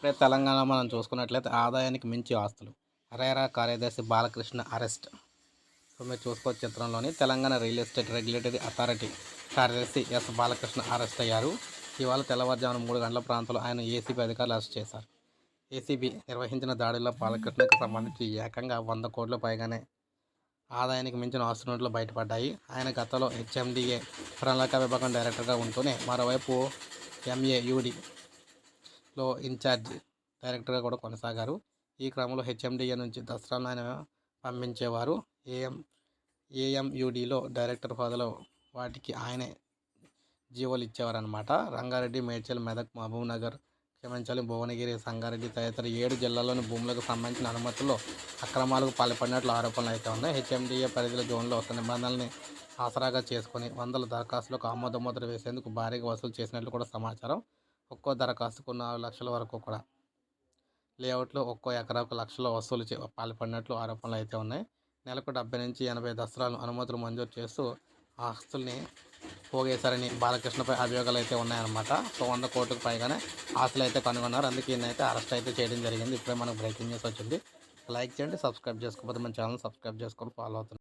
ఇప్పుడే తెలంగాణ మనం చూసుకున్నట్లయితే ఆదాయానికి మించి ఆస్తులు. హరేరా కార్యదర్శి బాలకృష్ణ అరెస్ట్. సో మీరు చూసుకోవచ్చు చిత్రంలోని Telangana real estate regulatory authority కార్యదర్శి ఎస్ బాలకృష్ణ అరెస్ట్ అయ్యారు. ఇవాళ తెల్లవారుజామున మూడు గంటల ప్రాంతంలో ఆయన ఏసీబీ అధికారులు అరెస్ట్ చేశారు. ఏసీబీ నిర్వహించిన దాడిలో బాలకృష్ణకు సంబంధించి ఏకంగా వంద కోట్ల పైగానే ఆదాయానికి మించిన ఆస్తున్నట్లు బయటపడ్డాయి. ఆయన గతంలో హెచ్ఎండిఏ ప్రణాళిక విభాగం డైరెక్టర్గా ఉంటూనే మరోవైపు లో ఇన్ఛార్జ్ డైరెక్టర్గా కూడా కొనసాగారు. ఈ క్రమంలో హెచ్ఎండిఏ నుంచి దసరాను ఆయన పంపించేవారు. ఏఎం ఏఎంయుడిలో డైరెక్టర్ హోదాలో వాటికి ఆయనే జీవోలు ఇచ్చేవారనమాట రంగారెడ్డి మేడ్చల్ మెదక్ మహబూబ్ నగర్ క్షమించాలి భువనగిరి సంగారెడ్డి తదితర ఏడు జిల్లాల్లోని భూములకు సంబంధించిన అనుమతుల్లో అక్రమాలకు పాల్పడినట్లు ఆరోపణలు అయితే ఉన్నాయి. హెచ్ఎండిఏ పరిధిలో జోన్లో ఒక నిబంధనల్ని ఆసరాగా చేసుకుని వందల దరఖాస్తులకు ఆమోదముద్ర వేసేందుకు భారీగా వసూలు చేసినట్లు కూడా సమాచారం. ఒక్కో దరఖాస్తుకు నాలుగు లక్షల వరకు కూడా. లేఅవుట్లో ఒక్కో ఎకరాకు లక్షల వసూలు చే పాల్పడినట్లు ఆరోపణలు అయితే ఉన్నాయి. నెలకు డెబ్బై నుంచి ఎనభై దసరాలు అనుమతులు మంజూరు చేస్తూ ఆస్తుల్ని పోగేశారని బాలకృష్ణపై అభియోగాలు అయితే ఉన్నాయన్నమాట. సో వంద కోట్లకు పైగానే ఆస్తులు అయితే కనుగొన్నారు. అందుకే ఈయనైతే అరెస్ట్ అయితే చేయడం జరిగింది. ఇప్పుడే మనకు బ్రేకింగ్ న్యూస్ వచ్చింది. లైక్ చేయండి సబ్స్క్రైబ్ చేసుకోకపోతే మన ఛానల్ సబ్స్క్రైబ్ చేసుకొని ఫాలో అవుతుంది